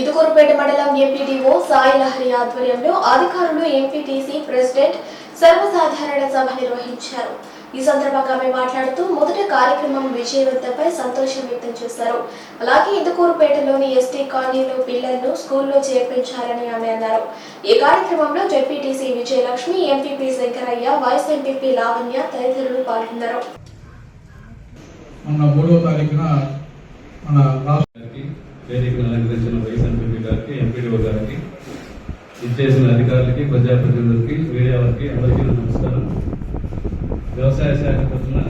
ఇదుకూరుపేట మండలం ఎంపీడీఓ సాయి లహరి ఆధ్వర్యంలో అధికారులు ఎంపీటీసీ ప్రెసిడెంట్ సర్వసాధారణ సభ నిర్వహించారు. ఈ సందర్భంగా ఆమె మాట్లాడుతూ మొదటి కార్యక్రమం విజయవంతంపై సంతోషం వ్యక్తం చేశారు. అలాగే ఇందుకూరుపేటలోని ఎస్టీ కాలనీలో పిల్లలను స్కూల్లో చేర్పించాలని ఆమె అన్నారు. ఈ కార్యక్రమంలో ZPTC Vijayalakshmi MPP Shankaraiah vice MPP Lavanya తదితరులు పాల్గొన్నారు. తారీఖున మన వేదికను అలంకరించిన వైస్ ఎంపీ గారికి ఎంపీడీఓ గారికి ఇచ్చేసిన అధికారులకి ప్రజాప్రతినిధులకి మీడియా వారికి అందరికీ నమస్కారం. వ్యవసాయ శాఖ తరఫున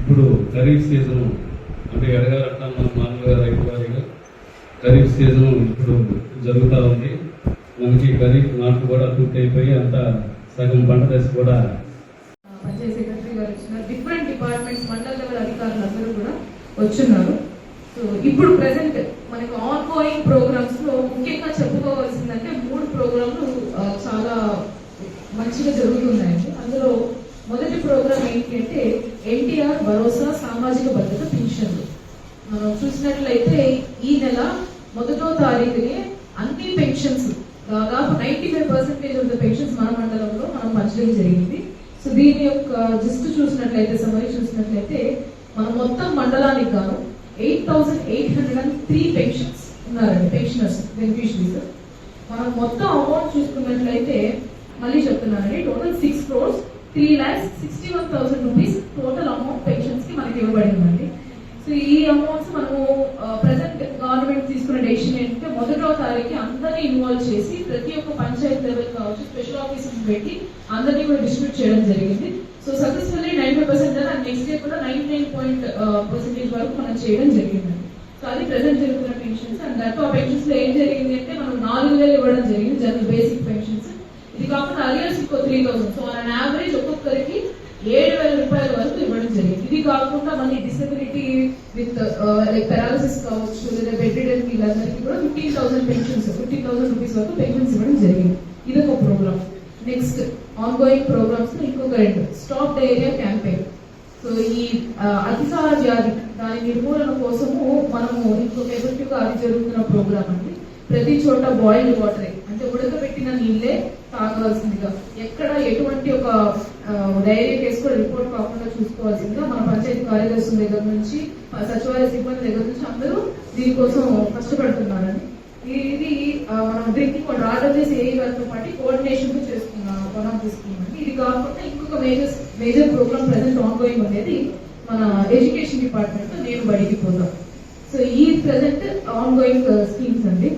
ఇప్పుడు ఖరీఫ్ సీజన్ అంటే ఎడగారట్ల మన మామూలుగా రైతు వారిగా ఖరీఫ్ సీజన్ ఇప్పుడు జరుగుతూ ఉంది. మనకి ఖరీఫ్ నాట్లు కూడా పూర్తి అయిపోయి అంతా సగం పంట దశ కూడా పంచాయత్ సెక్రటరీ గారు వచ్చిన డిఫరెంట్ డిపార్ట్మెంట్స్ మండల లెవెల్ అధికారులు అందరూ కూడా వచ్చున్నారు. సో ఇప్పుడు ప్రజెంట్ మనకు ఆన్ గోయింగ్ ప్రోగ్రామ్స్లో ముఖ్యంగా చెప్పుకోవాల్సిందంటే మూడు ప్రోగ్రాంలు చాలా మంచిగా జరుగుతున్నాయండి. అందులో మొదటి ప్రోగ్రామ్ ఏంటి అంటే ఎన్టీఆర్ భరోసా సామాజిక భద్రత పెన్షన్లు మనం చూసినట్లయితే ఈ నెల మొదటో తారీఖునే అన్ని పెన్షన్స్ దాదాపు ninety five percentage of the pensions మన మండలంలో మనం పంచడం జరిగింది. సో దీని యొక్క జిస్ట్ చూసినట్లయితే సమరీ చూసినట్లయితే మన మొత్తం మండలానికి గాను eight thousand eight hundred and three pensions ఉన్నారండి. పెన్షనర్స్ బెనిఫిషరీస్ మనం మొత్తం అమౌంట్ చూసుకున్నట్లయితే మళ్ళీ చెప్తున్నానండి. Total six crores three lakhs sixty one thousand rupees total amount పెన్షన్స్కి మనకి ఇవ్వబడిందండి. సో ఈ అమౌంట్స్ మనము ప్రజెంట్ గవర్నమెంట్ తీసుకున్న డెసిషన్ ఏంటంటే మొదటో తారీఖు అందరినీ ఇన్వాల్వ్ చేసి ప్రతి ఒక్క పంచాయత్ లెవెల్ కావచ్చు స్పెషల్ ఆఫీసర్స్ పెట్టి అందరినీ కూడా డిస్ట్రిబ్యూట్ చేయడం జరిగింది. So successful nine five percent and next day కూడా నైన్ నైన్ పాయింట్ పర్సెంటేజ్ వరకు మనం చేయడం జరిగింది. సో అది ప్రెసెంట్ జరుగుతున్న పెన్షన్స్ అండ్ దట్ ఆ పెన్షన్స్లో ఏం జరిగింది అంటే మనం నాలుగు వేలు ఇవ్వడం జరిగింది జనరల్ బేసిక్ పెన్షన్స్ ఇది కాకుండా అలియర్స్ ఇంకో three thousand so on average ఒక్కొక్కరికి ఏడు వేల రూపాయల వరకు ఇవ్వడం జరిగింది. ఇది కాకుండా మళ్ళీ డిసెబిలిటీ విత్ లైక్ పెరాలసిస్ కావచ్చు లేదా బెడ్ రిడన్ వీళ్ళందరికీ కూడా fifteen thousand pensions fifteen thousand rupees వరకు పెన్షన్స్ ఇవ్వడం జరిగింది. ఇది ఒక programme next on going programmes ఇంకొక రెండు. స్టాప్ డైరియా క్యాంపెయిన్ ఈ అతిసార వ్యాధి దాని నిర్మూలన కోసము మనము ఇంకొక ఎఫెక్టివ్గా అది జరుగుతున్న ప్రోగ్రామ్ అండి. ప్రతి చోట బాయిల్డ్ వాటర్ అంటే ఉడకబెట్టిన నీళ్ళే తాగాల్సిందిగా. ఎక్కడ ఎటువంటి ఒక డైరీ కేసు కూడా రిపోర్ట్ కాకుండా చూసుకోవాల్సిందిగా మన పంచాయతీ కార్యదర్శుల దగ్గర నుంచి సచివాలయ సిబ్బంది దగ్గర నుంచి అందరూ దీనికోసం కష్టపడుతున్నారండి. ఇది మనం డ్రింకింగ్ వాటర్ ఆర్డర్ చేసి ఏ వాళ్ళతో పాటు కోఆర్డినేషన్ చేసుకున్నాం వన్ ఇది కాకుండా ఇంకొక major major program present ongoing అనేది మన ఎడ్యుకేషన్ డిపార్ట్మెంట్ నేను బడికి పోతాం. సో ఈ ప్రెసెంట్ ఆన్ గోయింగ్ స్కీమ్స్ అండి.